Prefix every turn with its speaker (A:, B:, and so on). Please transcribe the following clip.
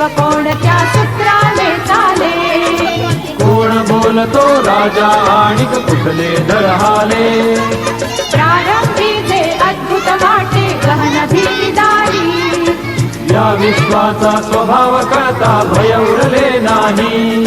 A: देव कोणत्या सूत्राने चाले कोण बोलतो राजा आणि कुठले दळहाले
B: प्रारंभी जे अद्भुत वाटे गहन भीदारी
A: या विश्वाचा स्वभाव कळता भय उरले नाही.